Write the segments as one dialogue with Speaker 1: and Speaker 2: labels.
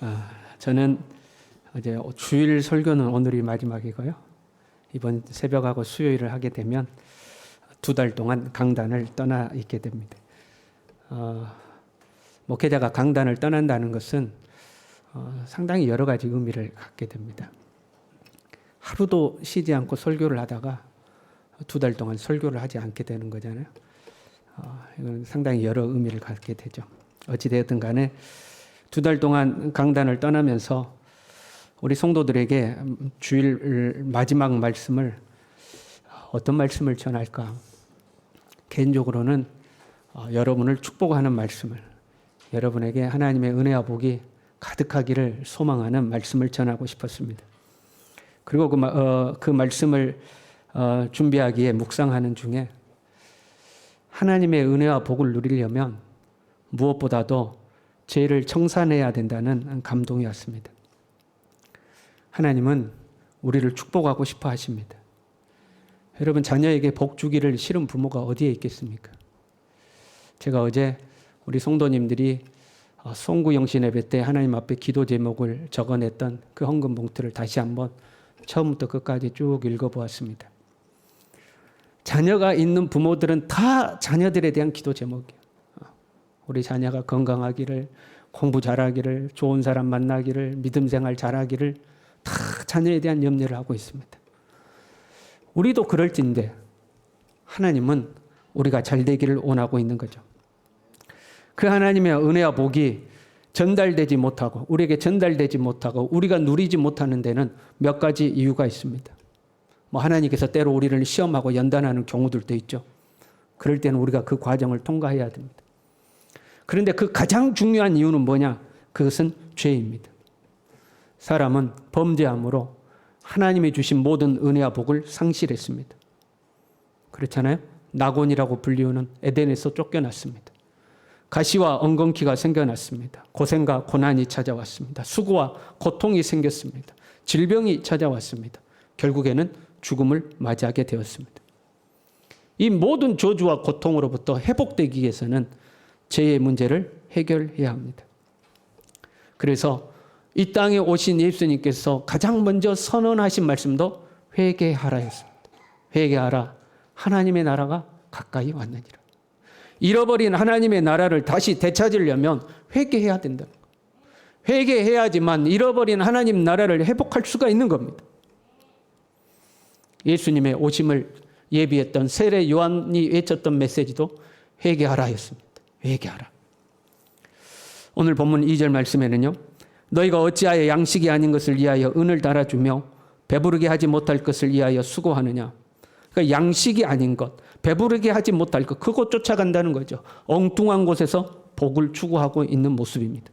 Speaker 1: 아, 저는 이제 주일 설교는 오늘이 마지막이고요. 이번 새벽하고 수요일을 하게 되면 두 달 동안 강단을 떠나 있게 됩니다. 어, 목회자가 강단을 떠난다는 것은 어, 상당히 여러 가지 의미를 갖게 됩니다. 하루도 쉬지 않고 설교를 하다가 두 달 동안 설교를 하지 않게 되는 거잖아요. 어, 이건 상당히 여러 의미를 갖게 되죠. 어찌되었든 간에 두 달 동안 강단을 떠나면서 우리 성도들에게 주일 마지막 말씀을 어떤 말씀을 전할까? 개인적으로는 어, 여러분을 축복하는 말씀을 여러분에게 하나님의 은혜와 복이 가득하기를 소망하는 말씀을 전하고 싶었습니다. 그리고 그, 마- 어, 그 말씀을 어, 준비하기에 묵상하는 중에 하나님의 은혜와 복을 누리려면 무엇보다도 죄를 청산해야 된다는 감동이 왔습니다. 하나님은 우리를 축복하고 싶어 하십니다. 여러분 자녀에게 복 주기를 싫은 부모가 어디에 있겠습니까? 제가 어제 우리 성도님들이 어, 송구 영신 예배 때 하나님 앞에 기도 제목을 적어냈던 그 헌금 봉투를 다시 한번 처음부터 끝까지 쭉 읽어보았습니다. 자녀가 있는 부모들은 다 자녀들에 대한 기도 제목이에요. 어, 우리 자녀가 건강하기를, 공부 잘하기를, 좋은 사람 만나기를, 믿음 생활 잘하기를 다 자녀에 대한 염려를 하고 있습니다. 우리도 그럴진데 하나님은 우리가 잘 되기를 원하고 있는 거죠. 그 하나님의 은혜와 복이 전달되지 못하고 우리에게 전달되지 못하고 우리가 누리지 못하는 데는 몇 가지 이유가 있습니다. 뭐 하나님께서 때로 우리를 시험하고 연단하는 경우들도 있죠. 그럴 때는 우리가 그 과정을 통과해야 됩니다. 그런데 그 가장 중요한 이유는 뭐냐? 그것은 죄입니다. 사람은 범죄함으로 하나님이 주신 모든 은혜와 복을 상실했습니다. 그렇잖아요? 낙원이라고 불리우는 에덴에서 쫓겨났습니다. 가시와 엉겅퀴가 생겨났습니다. 고생과 고난이 찾아왔습니다. 수고와 고통이 생겼습니다. 질병이 찾아왔습니다. 결국에는 죽음을 맞이하게 되었습니다. 이 모든 저주와 고통으로부터 회복되기 위해서는 죄의 문제를 해결해야 합니다. 그래서 이 땅에 오신 예수님께서 가장 먼저 선언하신 말씀도 회개하라였습니다. 회개하라. 하나님의 나라가 가까이 왔느니라. 잃어버린 하나님의 나라를 다시 되찾으려면 회개해야 된다. 회개해야지만 잃어버린 하나님 나라를 회복할 수가 있는 겁니다. 예수님의 오심을 예비했던 세례 요한이 외쳤던 메시지도 회개하라였습니다. 회개하라. 오늘 본문 2절 말씀에는요. 너희가 어찌하여 양식이 아닌 것을 위하여 은을 달아주며 배부르게 하지 못할 것을 위하여 수고하느냐. 그러니까 양식이 아닌 것, 배부르게 하지 못할 것, 그것 쫓아간다는 거죠. 엉뚱한 곳에서 복을 추구하고 있는 모습입니다.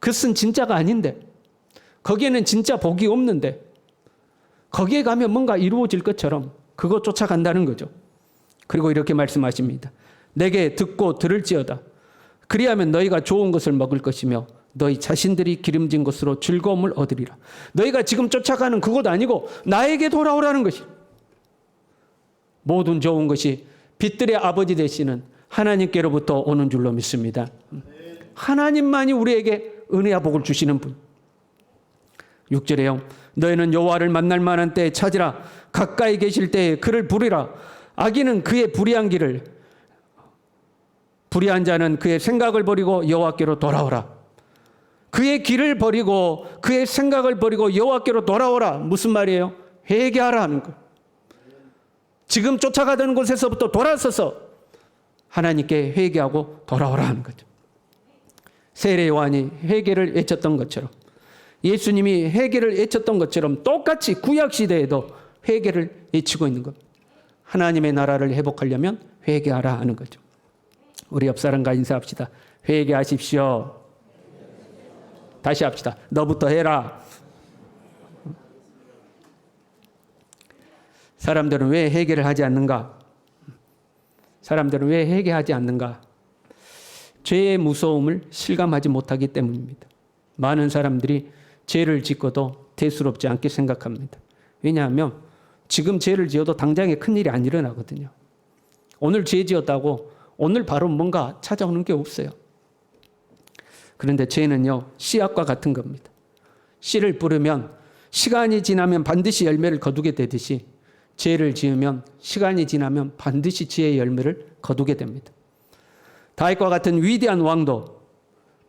Speaker 1: 그것은 진짜가 아닌데, 거기에는 진짜 복이 없는데, 거기에 가면 뭔가 이루어질 것처럼 그것 쫓아간다는 거죠. 그리고 이렇게 말씀하십니다. 내게 듣고 들을지어다. 그리하면 너희가 좋은 것을 먹을 것이며 너희 자신들이 기름진 것으로 즐거움을 얻으리라. 너희가 지금 쫓아가는 그곳 아니고 나에게 돌아오라는 것이. 모든 좋은 것이 빛들의 아버지 되시는 하나님께로부터 오는 줄로 믿습니다. 하나님만이 우리에게 은혜와 복을 주시는 분. 6절에 요. 너희는 여호와를 만날 만한 때에 찾으라. 가까이 계실 때에 그를 부르라. 악인은 그의 불의한 길을 불의한 자는 그의 생각을 버리고 여호와께로 돌아오라. 그의 길을 버리고 그의 생각을 버리고 여호와께로 돌아오라. 무슨 말이에요? 회개하라 하는 거. 지금 쫓아가던 곳에서부터 돌아서서 하나님께 회개하고 돌아오라 하는 거죠. 세례 요한이 회개를 외쳤던 것처럼 예수님이 회개를 외쳤던 것처럼 똑같이 구약 시대에도 회개를 외치고 있는 것. 하나님의 나라를 회복하려면 회개하라 하는 거죠. 우리 옆 사람과 인사합시다. 회개하십시오. 다시 합시다. 너부터 해라. 사람들은 왜 회개를 하지 않는가? 사람들은 왜 회개하지 않는가? 죄의 무서움을 실감하지 못하기 때문입니다. 많은 사람들이 죄를 짓고도 대수롭지 않게 생각합니다. 왜냐하면 지금 죄를 지어도 당장에 큰일이 안 일어나거든요. 오늘 죄 지었다고 오늘 바로 뭔가 찾아오는 게 없어요. 그런데 죄는요, 씨앗과 같은 겁니다. 씨를 뿌리면 시간이 지나면 반드시 열매를 거두게 되듯이 죄를 지으면 시간이 지나면 반드시 지혜의 열매를 거두게 됩니다. 다윗과 같은 위대한 왕도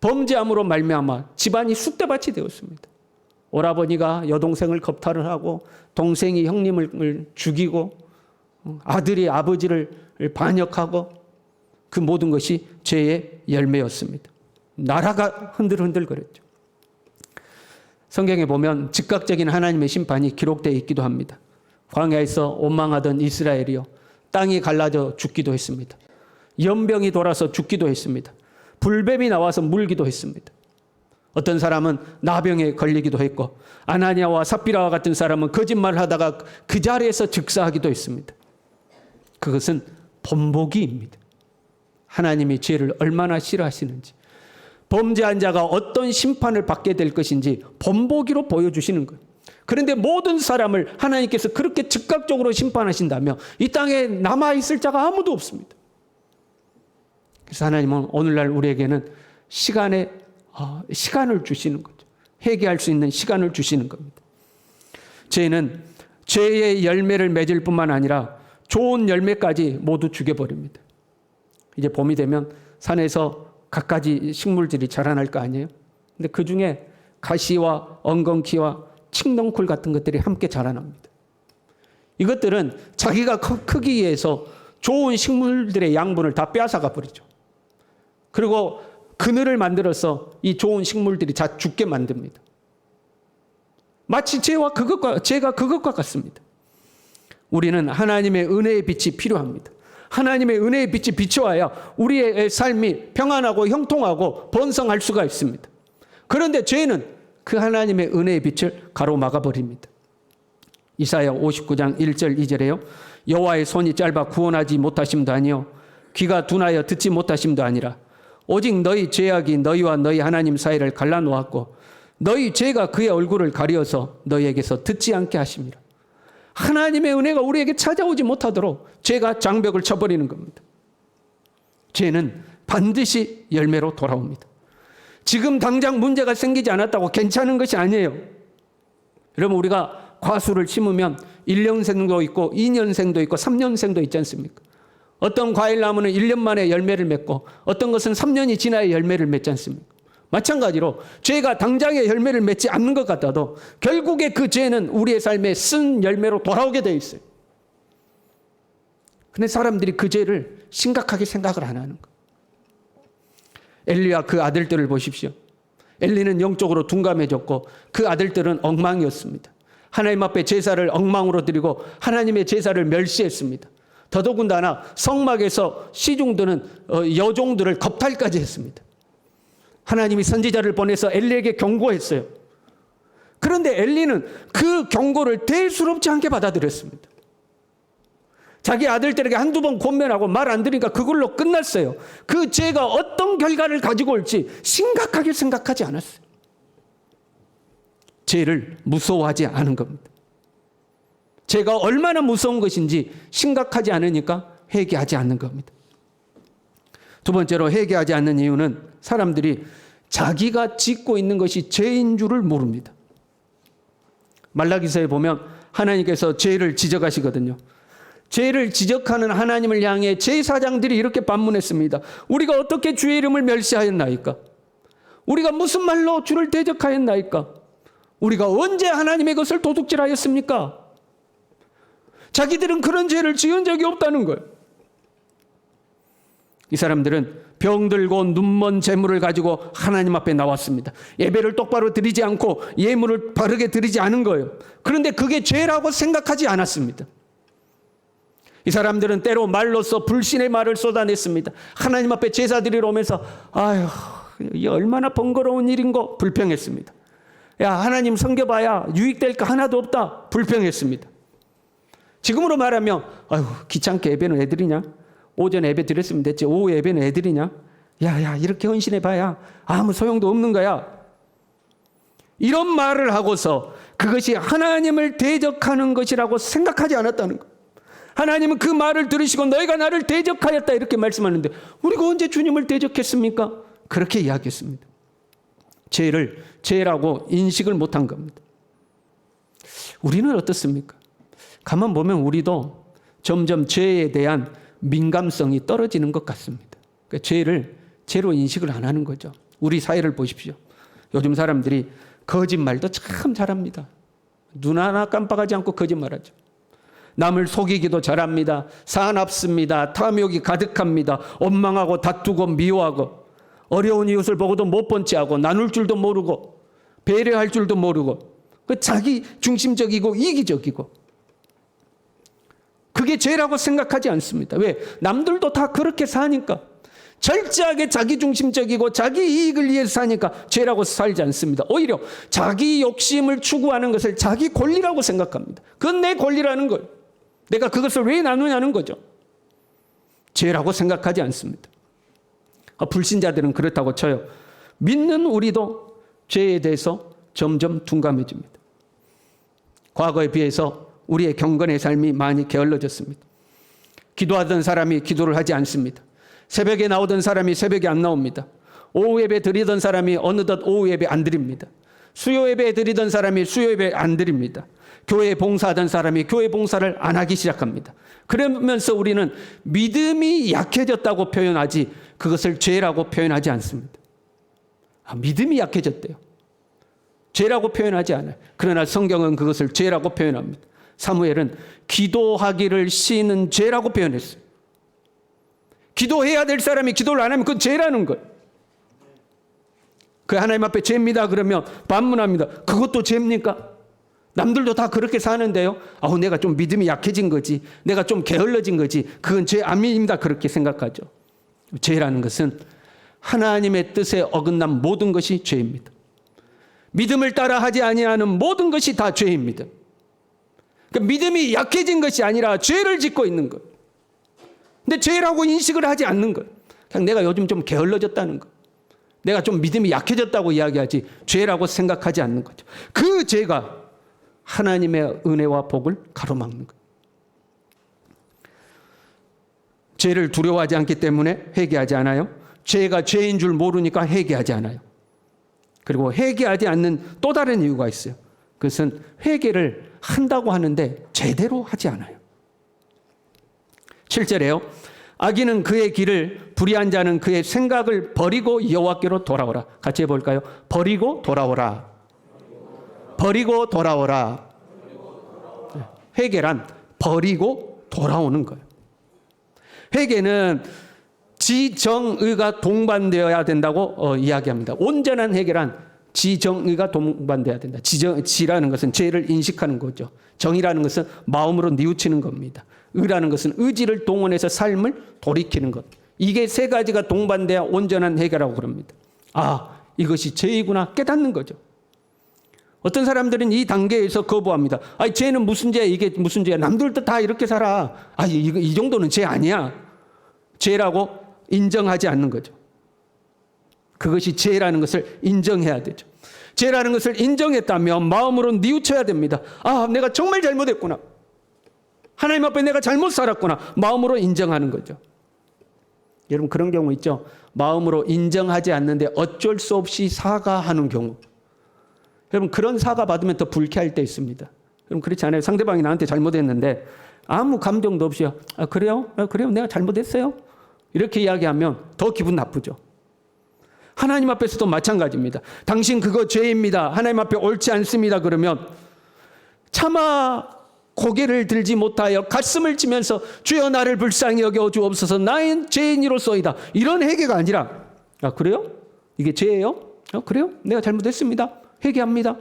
Speaker 1: 범죄함으로 말미암아 집안이 쑥대밭이 되었습니다. 오라버니가 여동생을 겁탈을 하고 동생이 형님을 죽이고 아들이 아버지를 반역하고 그 모든 것이 죄의 열매였습니다. 나라가 흔들흔들 거렸죠. 성경에 보면 즉각적인 하나님의 심판이 기록되어 있기도 합니다. 광야에서 원망하던 이스라엘이요. 땅이 갈라져 죽기도 했습니다. 연병이 돌아서 죽기도 했습니다. 불뱀이 나와서 물기도 했습니다. 어떤 사람은 나병에 걸리기도 했고 아나니아와 삽비라와 같은 사람은 거짓말을 하다가 그 자리에서 즉사하기도 했습니다. 그것은 본보기입니다. 하나님이 죄를 얼마나 싫어하시는지 범죄한 자가 어떤 심판을 받게 될 것인지 본보기로 보여주시는 거예요. 그런데 모든 사람을 하나님께서 그렇게 즉각적으로 심판하신다면 이 땅에 남아있을 자가 아무도 없습니다. 그래서 하나님은 오늘날 우리에게는 시간에 어, 시간을 주시는 거죠. 회개할 수 있는 시간을 주시는 겁니다. 죄는 죄의 열매를 맺을 뿐만 아니라 좋은 열매까지 모두 죽여버립니다. 이제 봄이 되면 산에서 갖가지 식물들이 자라날 거 아니에요? 근데 그 중에 가시와 엉겅퀴와 칡넝쿨 같은 것들이 함께 자라납니다. 이것들은 자기가 크기 위해서 좋은 식물들의 양분을 다 빼앗아가 버리죠. 그리고 그늘을 만들어서 이 좋은 식물들이 다 죽게 만듭니다. 마치 죄와 그것과 죄가 그것과 같습니다. 우리는 하나님의 은혜의 빛이 필요합니다. 하나님의 은혜의 빛이 비춰와야 우리의 삶이 평안하고 형통하고 번성할 수가 있습니다. 그런데 죄는 그 하나님의 은혜의 빛을 가로막아 버립니다. 이사야 59장 1절 2절에요. 여호와의 손이 짧아 구원하지 못하심도 아니요 귀가 둔하여 듣지 못하심도 아니라 오직 너희 죄악이 너희와 너희 하나님 사이를 갈라 놓았고 너희 죄가 그의 얼굴을 가려서 너희에게서 듣지 않게 하심이라. 하나님의 은혜가 우리에게 찾아오지 못하도록 죄가 장벽을 쳐버리는 겁니다. 죄는 반드시 열매로 돌아옵니다. 지금 당장 문제가 생기지 않았다고 괜찮은 것이 아니에요. 여러분, 우리가 과수를 심으면 1년생도 있고 2년생도 있고 3년생도 있지 않습니까? 어떤 과일 나무는 1년 만에 열매를 맺고 어떤 것은 3년이 지나야 열매를 맺지 않습니까? 마찬가지로 죄가 당장에 열매를 맺지 않는 것 같아도 결국에 그 죄는 우리의 삶에 쓴 열매로 돌아오게 되어 있어요. 근데 사람들이 그 죄를 심각하게 생각을 안 하는 거. 엘리와 그 아들들을 보십시오. 엘리는 영적으로 둔감해졌고 그 아들들은 엉망이었습니다. 하나님 앞에 제사를 엉망으로 드리고 하나님의 제사를 멸시했습니다. 더더군다나 성막에서 시중드는 어, 여종들을 겁탈까지 했습니다. 하나님이 선지자를 보내서 엘리에게 경고했어요. 그런데 엘리는 그 경고를 대수롭지 않게 받아들였습니다. 자기 아들들에게 한두 번 권면하고 말 안 들으니까 그걸로 끝났어요. 그 죄가 어떤 결과를 가지고 올지 심각하게 생각하지 않았어요. 죄를 무서워하지 않은 겁니다. 죄가 얼마나 무서운 것인지 심각하지 않으니까 회개하지 않는 겁니다. 두 번째로 회개하지 않는 이유는 사람들이 자기가 짓고 있는 것이 죄인 줄을 모릅니다. 말라기서에 보면 하나님께서 죄를 지적하시거든요. 죄를 지적하는 하나님을 향해 제사장들이 이렇게 반문했습니다. 우리가 어떻게 주의 이름을 멸시하였나이까? 우리가 무슨 말로 주를 대적하였나이까? 우리가 언제 하나님의 것을 도둑질하였습니까? 자기들은 그런 죄를 지은 적이 없다는 거예요. 이 사람들은 병들고 눈먼 재물을 가지고 하나님 앞에 나왔습니다. 예배를 똑바로 드리지 않고 예물을 바르게 드리지 않은 거예요. 그런데 그게 죄라고 생각하지 않았습니다. 이 사람들은 때로 말로써 불신의 말을 쏟아냈습니다. 하나님 앞에 제사 드리러 오면서 아휴 이 얼마나 번거로운 일인고 불평했습니다. 야 하나님 섬겨봐야 유익될 거 하나도 없다 불평했습니다. 지금으로 말하면 아휴 귀찮게 예배는 애들이냐? 오전 예배 드렸으면 됐지 오후 예배는 애들이냐? 야 야 이렇게 헌신해 봐야 아무 소용도 없는 거야. 이런 말을 하고서 그것이 하나님을 대적하는 것이라고 생각하지 않았다는 거. 하나님은 그 말을 들으시고 너희가 나를 대적하였다 이렇게 말씀하는데 우리가 언제 주님을 대적했습니까? 그렇게 이야기했습니다. 죄를 죄라고 인식을 못한 겁니다. 우리는 어떻습니까? 가만 보면 우리도 점점 죄에 대한 민감성이 떨어지는 것 같습니다. 그러니까 죄를 죄로 인식을 안 하는 거죠. 우리 사회를 보십시오. 요즘 사람들이 거짓말도 참 잘합니다. 눈 하나 깜빡하지 않고 거짓말하죠. 남을 속이기도 잘합니다. 사납습니다. 탐욕이 가득합니다. 원망하고 다투고 미워하고 어려운 이웃을 보고도 못본 채하고 나눌 줄도 모르고 배려할 줄도 모르고 그 자기 중심적이고 이기적이고 그게 죄라고 생각하지 않습니다. 왜? 남들도 다 그렇게 사니까 철저하게 자기 중심적이고 자기 이익을 위해서 사니까 죄라고 살지 않습니다. 오히려 자기 욕심을 추구하는 것을 자기 권리라고 생각합니다. 그건 내 권리라는 거예요. 내가 그것을 왜 나누냐는 거죠. 죄라고 생각하지 않습니다. 아, 불신자들은 그렇다고 쳐요. 믿는 우리도 죄에 대해서 점점 둔감해집니다. 과거에 비해서 우리의 경건의 삶이 많이 게을러졌습니다. 기도하던 사람이 기도를 하지 않습니다. 새벽에 나오던 사람이 새벽에 안 나옵니다. 오후 예배 드리던 사람이 어느덧 오후 예배 안 드립니다. 수요 예배 드리던 사람이 수요 예배 안 드립니다. 교회 봉사하던 사람이 교회 봉사를 안 하기 시작합니다. 그러면서 우리는 믿음이 약해졌다고 표현하지 그것을 죄라고 표현하지 않습니다. 아, 믿음이 약해졌대요. 죄라고 표현하지 않아요. 그러나 성경은 그것을 죄라고 표현합니다. 사무엘은 기도하기를 쉬는 죄라고 표현했어요. 기도해야 될 사람이 기도를 안 하면 그건 죄라는 거예요. 그 하나님 앞에 죄입니다 그러면 반문합니다. 그것도 죄입니까? 남들도 다 그렇게 사는데요. 아우 내가 좀 믿음이 약해진 거지. 내가 좀 게을러진 거지. 그건 죄 아닙니다. 그렇게 생각하죠. 죄라는 것은 하나님의 뜻에 어긋난 모든 것이 죄입니다. 믿음을 따라 하지 아니하는 모든 것이 다 죄입니다. 그 믿음이 약해진 것이 아니라 죄를 짓고 있는 것. 근데 죄라고 인식을 하지 않는 것. 그냥 내가 요즘 좀 게을러졌다는 것. 내가 좀 믿음이 약해졌다고 이야기하지 죄라고 생각하지 않는 거죠. 그 죄가 하나님의 은혜와 복을 가로막는 거예요. 죄를 두려워하지 않기 때문에 회개하지 않아요. 죄가 죄인 줄 모르니까 회개하지 않아요. 그리고 회개하지 않는 또 다른 이유가 있어요. 그것은 회개를 한다고 하는데 제대로 하지 않아요. 7절에요. 악인은 그의 길을 불의한 자는 그의 생각을 버리고 여호와께로 돌아오라. 같이 해 볼까요? 버리고 돌아오라. 버리고 돌아오라. 회개란 버리고 돌아오는 거예요. 회개는 지정의가 동반되어야 된다고 어, 이야기합니다. 온전한 회개란 지정의가 동반돼야 된다. 지정, 지라는 것은 죄를 인식하는 거죠. 정의라는 것은 마음으로 뉘우치는 겁니다. 의라는 것은 의지를 동원해서 삶을 돌이키는 것. 이게 세 가지가 동반돼야 온전한 회개라고 그럽니다. 아, 이것이 죄이구나 깨닫는 거죠. 어떤 사람들은 이 단계에서 거부합니다. 아, 죄는 무슨 죄야? 이게 무슨 죄야? 남들도 다 이렇게 살아. 아, 이, 이 정도는 죄 아니야. 죄라고 인정하지 않는 거죠. 그것이 죄라는 것을 인정해야 되죠. 죄라는 것을 인정했다면 마음으로 뉘우쳐야 됩니다. 아, 내가 정말 잘못했구나. 하나님 앞에 내가 잘못 살았구나. 마음으로 인정하는 거죠. 여러분 그런 경우 있죠. 마음으로 인정하지 않는데 어쩔 수 없이 사과하는 경우. 여러분 그런 사과 받으면 더 불쾌할 때 있습니다. 여러분 그렇지 않아요? 상대방이 나한테 잘못했는데 아무 감정도 없이 아, 그래요? 아, 그래요? 내가 잘못했어요? 이렇게 이야기하면 더 기분 나쁘죠. 하나님 앞에서도 마찬가지입니다. 당신 그거 죄입니다. 하나님 앞에 옳지 않습니다. 그러면 차마 고개를 들지 못하여 가슴을 치면서 주여 나를 불쌍히 여겨 주옵소서 나의 죄인이로소이다. 이런 회개가 아니라 아 그래요? 이게 죄예요? 어, 그래요? 내가 잘못했습니다. 회개합니다.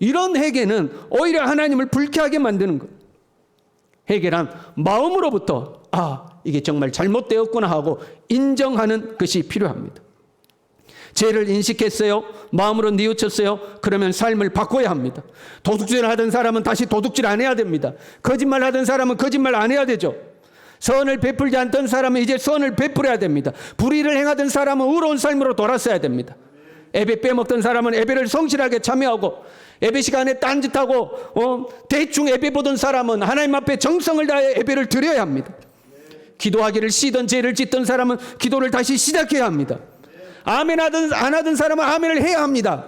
Speaker 1: 이런 회개는 오히려 하나님을 불쾌하게 만드는 것. 회개란 마음으로부터 아 이게 정말 잘못되었구나 하고 인정하는 것이 필요합니다. 죄를 인식했어요. 마음으로 뉘우쳤어요. 그러면 삶을 바꿔야 합니다. 도둑질 하던 사람은 다시 도둑질 안 해야 됩니다. 거짓말 하던 사람은 거짓말 안 해야 되죠. 선을 베풀지 않던 사람은 이제 선을 베풀어야 됩니다. 불의를 행하던 사람은 의로운 삶으로 돌아서야 됩니다. 예배 빼먹던 사람은 예배를 성실하게 참여하고 예배 시간에 딴짓하고 어, 대충 예배 보던 사람은 하나님 앞에 정성을 다해 예배를 드려야 합니다. 기도하기를 쉬던 죄를 짓던 사람은 기도를 다시 시작해야 합니다. 아멘 하든 안 하든 사람은 아멘을 해야 합니다.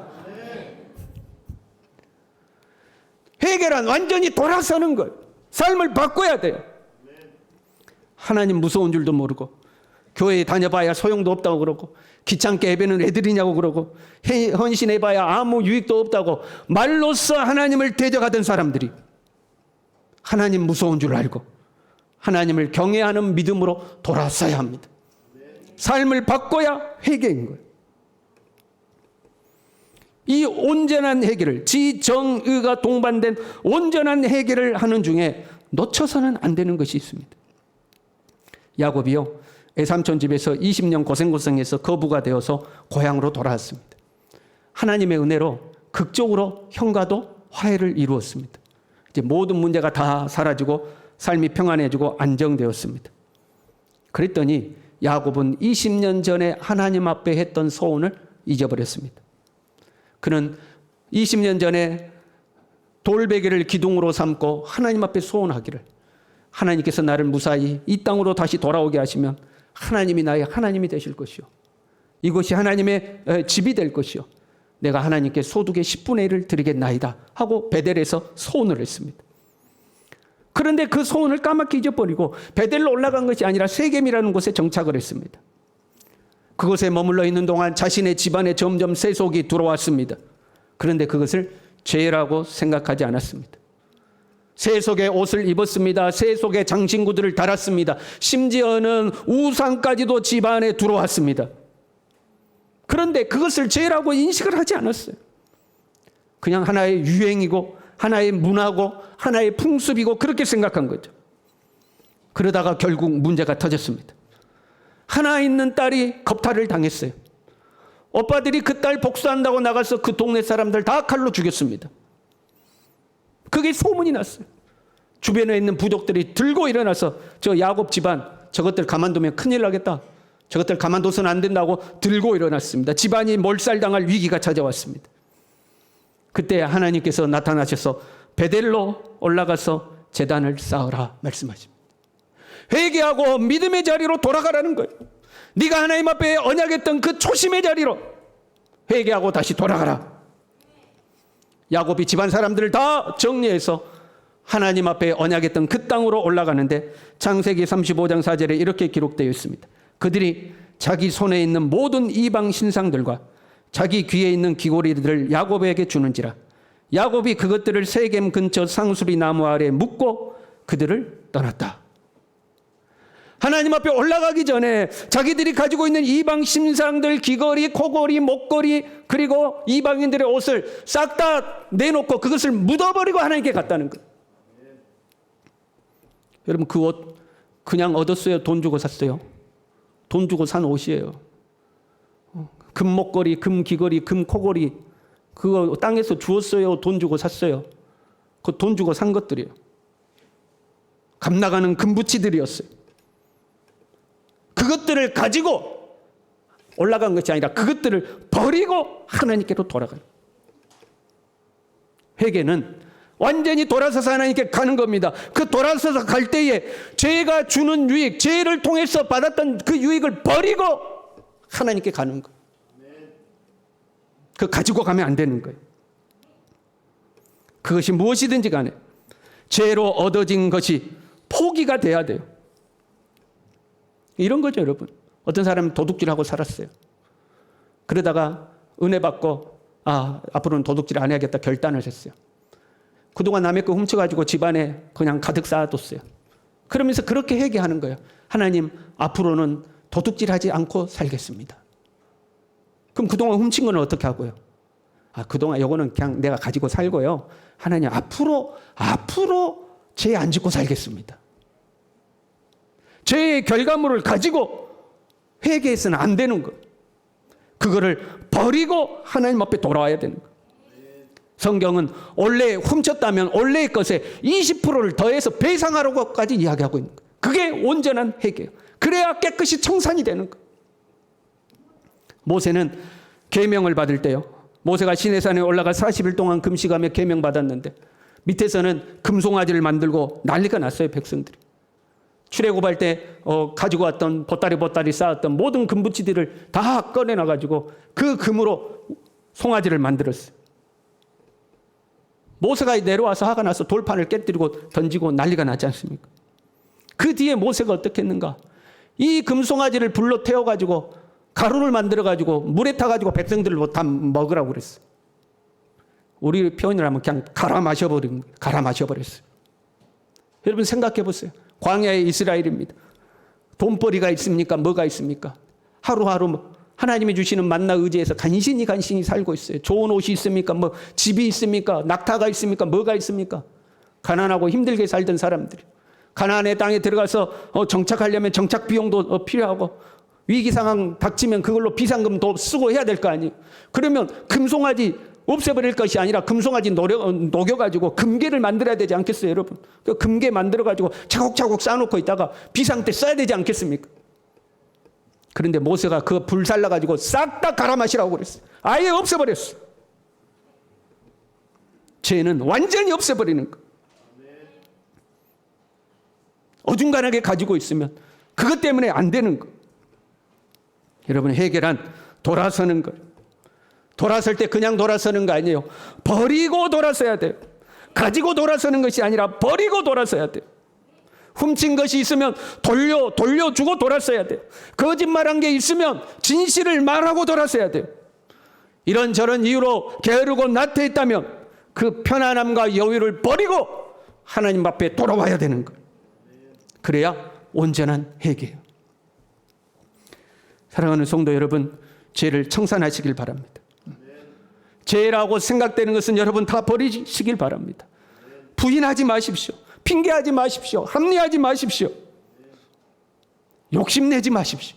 Speaker 1: 회개란 완전히 돌아서는 걸. 삶을 바꿔야 돼요. 하나님 무서운 줄도 모르고 교회에 다녀봐야 소용도 없다고 그러고 귀찮게 예배는 애들이냐고 그러고 해- 헌신해봐야 아무 유익도 없다고 말로써 하나님을 대적하던 사람들이 하나님 무서운 줄 알고 하나님을 경외하는 믿음으로 돌아서야 합니다. 삶을 바꿔야 회개인 거예요. 이 온전한 해결을 지정의가 동반된 온전한 해결을 하는 중에 놓쳐서는 안 되는 것이 있습니다. 야곱이요 애삼촌 집에서 20년 고생고생해서 거부가 되어서 고향으로 돌아왔습니다. 하나님의 은혜로 극적으로 형과도 화해를 이루었습니다. 이제 모든 문제가 다 사라지고 삶이 평안해지고 안정되었습니다. 그랬더니 야곱은 20년 전에 하나님 앞에 했던 소원을 잊어버렸습니다. 그는 20년 전에 돌베개를 기둥으로 삼고 하나님 앞에 소원하기를 하나님께서 나를 무사히 이 땅으로 다시 돌아오게 하시면 하나님이 나의 하나님이 되실 것이요. 이것이 하나님의 에, 집이 될 것이요. 내가 하나님께 소득의 10분의 1을 드리겠나이다 하고 베델에서 소원을 했습니다. 그런데 그 소원을 까맣게 잊어버리고 베델로 올라간 것이 아니라 세겜이라는 곳에 정착을 했습니다. 그곳에 머물러 있는 동안 자신의 집안에 점점 세속이 들어왔습니다. 그런데 그것을 죄라고 생각하지 않았습니다. 세속의 옷을 입었습니다. 세속의 장신구들을 달았습니다. 심지어는 우상까지도 집안에 들어왔습니다. 그런데 그것을 죄라고 인식을 하지 않았어요. 그냥 하나의 유행이고 하나의 문화고 하나의 풍습이고 그렇게 생각한 거죠. 그러다가 결국 문제가 터졌습니다. 하나 있는 딸이 겁탈을 당했어요. 오빠들이 그 딸 복수한다고 나가서 그 동네 사람들 다 칼로 죽였습니다. 그게 소문이 났어요. 주변에 있는 부족들이 들고 일어나서 저 야곱 집안 저것들 가만두면 큰일 나겠다. 저것들 가만둬서는 안 된다고 들고 일어났습니다. 집안이 몰살당할 위기가 찾아왔습니다. 그때 하나님께서 나타나셔서 베델로 올라가서 재단을 쌓으라 말씀하십니다. 회개하고 믿음의 자리로 돌아가라는 거예요. 네가 하나님 앞에 언약했던 그 초심의 자리로 회개하고 다시 돌아가라. 야곱이 집안 사람들을 다 정리해서 하나님 앞에 언약했던 그 땅으로 올라가는데 창세기 35장 4절에 이렇게 기록되어 있습니다. 그들이 자기 손에 있는 모든 이방 신상들과 자기 귀에 있는 귀고리들을 야곱에게 주는지라 야곱이 그것들을 세겜 근처 상수리 나무 아래 묶고 그들을 떠났다. 하나님 앞에 올라가기 전에 자기들이 가지고 있는 이방 신상들 귀걸이, 코걸이, 목걸이 그리고 이방인들의 옷을 싹 다 내놓고 그것을 묻어버리고 하나님께 갔다는 거. 여러분 그 옷 그냥 얻었어요? 돈 주고 샀어요? 돈 주고 산 옷이에요. 금 목걸이, 금 귀걸이, 금 코걸이 그거 땅에서 주었어요? 돈 주고 샀어요? 그 돈 주고 산 것들이에요. 값 나가는 금부치들이었어요. 그것들을 가지고 올라간 것이 아니라 그것들을 버리고 하나님께로 돌아가요. 회개는 완전히 돌아서서 하나님께 가는 겁니다. 그 돌아서서 갈 때에 죄가 주는 유익, 죄를 통해서 받았던 그 유익을 버리고 하나님께 가는 거. 그 가지고 가면 안 되는 거예요. 그것이 무엇이든지 간에 죄로 얻어진 것이 포기가 돼야 돼요. 이런 거죠, 여러분. 어떤 사람은 도둑질하고 살았어요. 그러다가 은혜 받고 아 앞으로는 도둑질 안 해야겠다 결단을 했어요. 그동안 남의 거 훔쳐가지고 집안에 그냥 가득 쌓아뒀어요. 그러면서 그렇게 회개하는 거예요. 하나님 앞으로는 도둑질하지 않고 살겠습니다. 그럼 그동안 훔친 거는 어떻게 하고요? 아 그동안 요거는 그냥 내가 가지고 살고요. 하나님 앞으로 앞으로 죄 안 짓고 살겠습니다. 죄의 결과물을 가지고 회개해서는 안 되는 거. 그거를 버리고 하나님 앞에 돌아와야 되는 거. 성경은 원래 훔쳤다면 원래의 것에 20%를 더해서 배상하라고까지 이야기하고 있는 거. 그게 온전한 회개예요. 그래야 깨끗이 청산이 되는 거. 모세는 계명을 받을 때요. 모세가 시내산에 올라가 40일 동안 금식하며 계명 받았는데 밑에서는 금송아지를 만들고 난리가 났어요, 백성들이. 출애굽할 때 어, 가지고 왔던 보따리 보따리 쌓았던 모든 금붙이들을 다 꺼내놔 가지고 그 금으로 송아지를 만들었어요. 모세가 내려와서 화가 나서 돌판을 깨뜨리고 던지고 난리가 나지 않습니까? 그 뒤에 모세가 어떻게 했는가? 이 금송아지를 불로 태워 가지고 가루를 만들어 가지고 물에 타 가지고 백성들을 다 먹으라고 그랬어. 우리 표현을 하면 그냥 갈아 마셔버린. 갈아 마셔버렸어요. 여러분 생각해 보세요. 광야의 이스라엘입니다. 돈벌이가 있습니까? 뭐가 있습니까? 하루하루 뭐 하나님이 주시는 만나 의지해서 간신히 간신히 살고 있어요. 좋은 옷이 있습니까? 뭐 집이 있습니까? 낙타가 있습니까? 뭐가 있습니까? 가난하고 힘들게 살던 사람들이 가나안의 땅에 들어가서 어, 정착하려면 정착 비용도 어, 필요하고 위기 상황 닥치면 그걸로 비상금도 쓰고 해야 될 거 아니에요. 그러면 금송아지 없애버릴 것이 아니라 금송아지 녹여, 녹여가지고 금괴를 만들어야 되지 않겠어요, 여러분? 그 금괴 만들어가지고 차곡차곡 쌓아놓고 있다가 비상 때 써야 되지 않겠습니까? 그런데 모세가 그 불 살라가지고 싹 다 갈아 마시라고 그랬어요. 아예 없애버렸어. 죄는 완전히 없애버리는 거. 어중간하게 가지고 있으면 그것 때문에 안 되는 거. 여러분 해결한 돌아서는 거. 돌아설 때 그냥 돌아서는 거 아니에요. 버리고 돌아서야 돼요. 가지고 돌아서는 것이 아니라 버리고 돌아서야 돼요. 훔친 것이 있으면 돌려 돌려주고 돌아서야 돼요. 거짓말한 게 있으면 진실을 말하고 돌아서야 돼요. 이런 저런 이유로 게으르고 나태했다면 그 편안함과 여유를 버리고 하나님 앞에 돌아와야 되는 거예요. 그래야 온전한 회개예요. 사랑하는 성도 여러분, 죄를 청산하시길 바랍니다. 죄라고 생각되는 것은 여러분 다 버리시길 바랍니다. 부인하지 마십시오. 핑계하지 마십시오. 합리하지 마십시오. 욕심내지 마십시오.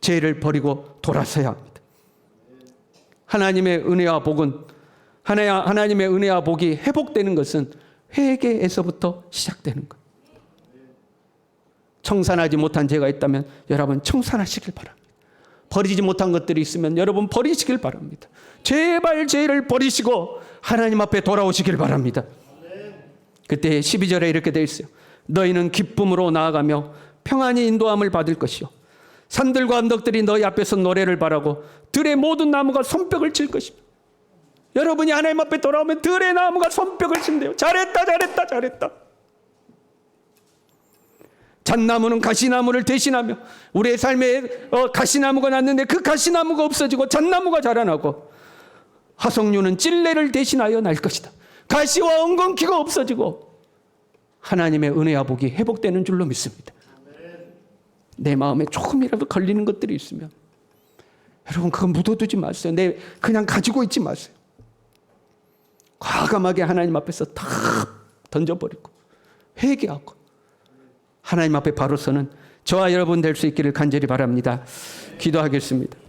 Speaker 1: 죄를 버리고 돌아서야 합니다. 하나님의 은혜와 복은 하나- 하나님의 은혜와 복이 회복되는 것은 회개에서부터 시작되는 것. 청산하지 못한 죄가 있다면 여러분 청산하시길 바랍니다. 버리지 못한 것들이 있으면 여러분 버리시길 바랍니다. 제발 죄를 버리시고 하나님 앞에 돌아오시길 바랍니다. 그때 12절에 이렇게 되어 있어요. 너희는 기쁨으로 나아가며 평안히 인도함을 받을 것이요. 산들과 언덕들이 너희 앞에서 노래를 바라고 들의 모든 나무가 손뼉을 칠 것이다. 여러분이 하나님 앞에 돌아오면 들의 나무가 손뼉을 친대요. 잘했다, 잘했다, 잘했다. 잣나무는 가시나무를 대신하며 우리의 삶에 어, 가시나무가 났는데 그 가시나무가 없어지고 잣나무가 자라나고 화석류는 찔레를 대신하여 날 것이다. 가시와 엉겅퀴가 없어지고 하나님의 은혜와 복이 회복되는 줄로 믿습니다. 내 마음에 조금이라도 걸리는 것들이 있으면 여러분 그거 묻어두지 마세요. 내 그냥 가지고 있지 마세요. 과감하게 하나님 앞에서 다 던져버리고 회개하고 하나님 앞에 바로 서는 저와 여러분 될 수 있기를 간절히 바랍니다. 기도하겠습니다.